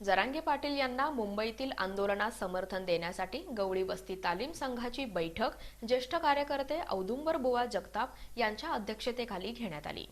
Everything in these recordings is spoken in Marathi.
जरांगे पाटील यांना मुंबईतील आंदोलनात समर्थन देण्यासाठी गवळी वस्ती तालीम संघाची बैठक ज्येष्ठ कार्यकर्ते औदुंबर बुवा जगताप यांच्या अध्यक्षतेखाली घेण्यात आली.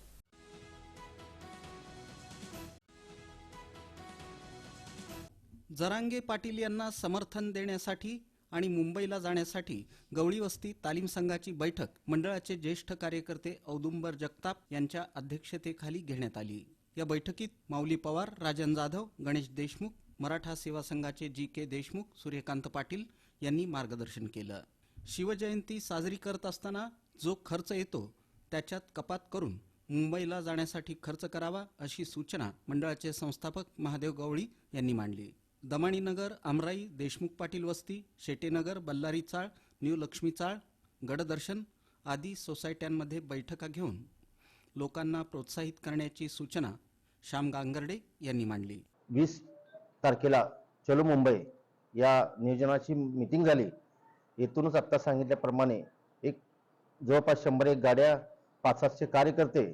जरांगे पाटील यांना समर्थन देण्यासाठी आणि मुंबईला जाण्यासाठी गवळी वस्ती तालीम संघाची बैठक मंडळाचे ज्येष्ठ कार्यकर्ते औदुंबर जगताप यांच्या अध्यक्षतेखाली घेण्यात आली. या बैठकीत माऊली पवार राजन जाधव गणेश देशमुख मराठा सेवा संघाचे जी के देशमुख सूर्यकांत पाटील यांनी मार्गदर्शन केलं. शिवजयंती साजरी करत असताना जो खर्च येतो त्याच्यात कपात करून मुंबईला जाण्यासाठी खर्च करावा अशी सूचना मंडळाचे संस्थापक महादेव गवळी यांनी मांडली. दमाणीनगर आमराई देशमुख पाटील वस्ती शेटेनगर बल्लारी चाळ न्यू लक्ष्मी चाळ गडदर्शन आदी सोसायट्यांमध्ये बैठका घेऊन लोकांना प्रोत्साहित करण्याची सूचना श्याम गांगर्डे यांनी मांडली. वीस तारखेला चलो मुंबई या नियोजनाची मिटिंग झाली. येथूनच आत्ता सांगितल्याप्रमाणे एक जवळपास शंभर एक गाड्या पाच सातशे कार्यकर्ते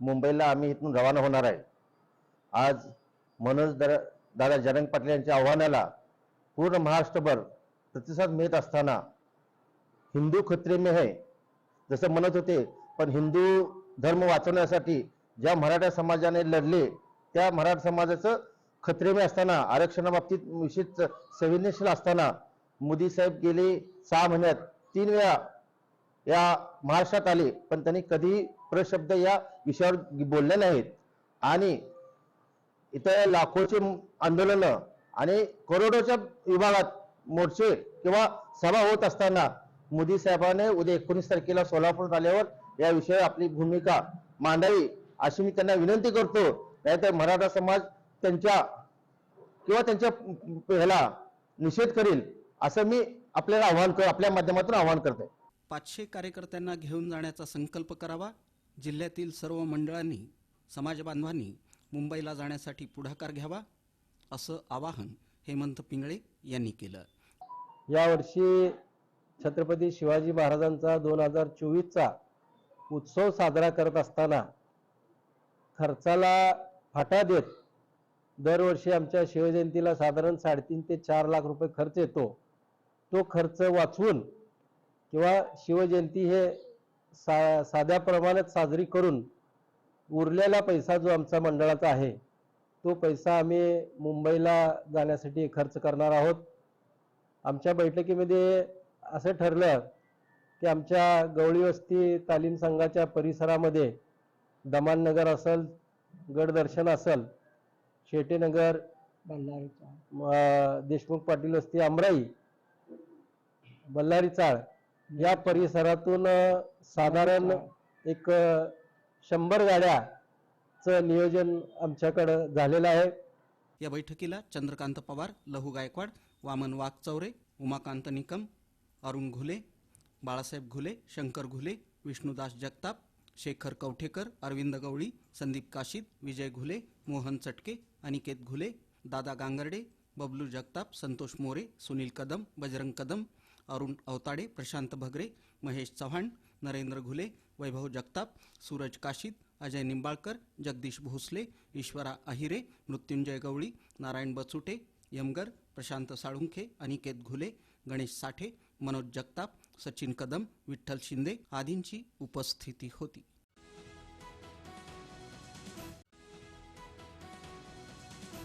मुंबईला आम्ही इथून रवाना होणार आहे. आज मनोज दर दादा जरंग पाटील यांच्या आव्हानाला पूर्ण महाराष्ट्रभर प्रतिसाद मिळत असताना हिंदू खत्रे मे है जसं म्हणत होते पण हिंदू धर्म वाचवण्यासाठी ज्या मराठा समाजाने लढले त्या मराठा समाजाचं खत्रेमी असताना आरक्षणाबाबतीत विशेष संवेदनशील असताना मोदी साहेब गेले सहा महिन्यात तीन वेळा या महाराष्ट्रात आले पण त्यांनी कधीही प्रशब्द या विषयावर बोलले नाहीत. आणि इथं लाखोचे आंदोलनं आणि करोडोच्या विभागात मोर्चे किंवा सभा होत असताना मोदी साहेबाने उद्या एकोणीस तारखेला सोलापूर आल्यावर या विषयावर आपली भूमिका मांडावी. अशी मी त्यांना विनंती करतो. नाहीतर मराठा समाज त्यांच्या किंवा त्यांच्या ह्याला निषेध करील असं मी आपल्याला आव्हान कर आपल्या माध्यमातून आव्हान करतोय. पाचशे कार्यकर्त्यांना घेऊन जाण्याचा संकल्प करावा. जिल्ह्यातील सर्व मंडळांनी समाजबांधवांनी मुंबईला जाण्यासाठी पुढाकार घ्यावा असं आवाहन हेमंत पिंगळे यांनी केलं. यावर्षी छत्रपती शिवाजी महाराजांचा दोन हजार चोवीसचा उत्सव साजरा करत असताना खर्चाला फाटा देत दरवर्षी आमच्या शिवजयंतीला साधारण साडेतीन ते चार लाख रुपये खर्च येतो. तो खर्च वाचवून किंवा शिवजयंती हे सा साध्या प्रमाणात साजरी करून उरलेला पैसा जो आमचा मंडळाचा आहे तो पैसा आम्ही मुंबईला जाण्यासाठी खर्च करणार आहोत. आमच्या बैठकीमध्ये असं ठरलं की आमच्या गवळी वस्ती तालीम संघाच्या परिसरामध्ये दमाननगर असेल गडदर्शन असेल शेटेनगर देशमुख पाटील वस्ती अमराई बल्लारी चाळ या परिसरातून साधारण एक शंभर गाड्याचं नियोजन आमच्याकडं झालेलं आहे. या बैठकीला चंद्रकांत पवार लहू गायकवाड वामन वाघचौरे उमाकांत निकम अरुण घुले बाळासाहेब घुले शंकर घुले विष्णुदास जगताप शेखर कवठेकर अरविंद गवळी संदीप काशीद विजय घुले मोहन चटके अनिकेत घुले दादा गांगर्डे बबलू जगताप संतोष मोरे सुनील कदम बजरंग कदम अरुण अवताडे प्रशांत भगरे महेश चव्हाण नरेंद्र घुले वैभव जगताप सूरज काशीद अजय निंबाळकर जगदीश भोसले ईश्वरा अहिरे मृत्युंजय गवळी नारायण बचुटे यमगर प्रशांत साळुंखे अनिकेत घुले गणेश साठे मनोज जगताप सचिन कदम विठ्ठल शिंदे आदींची उपस्थिती होती.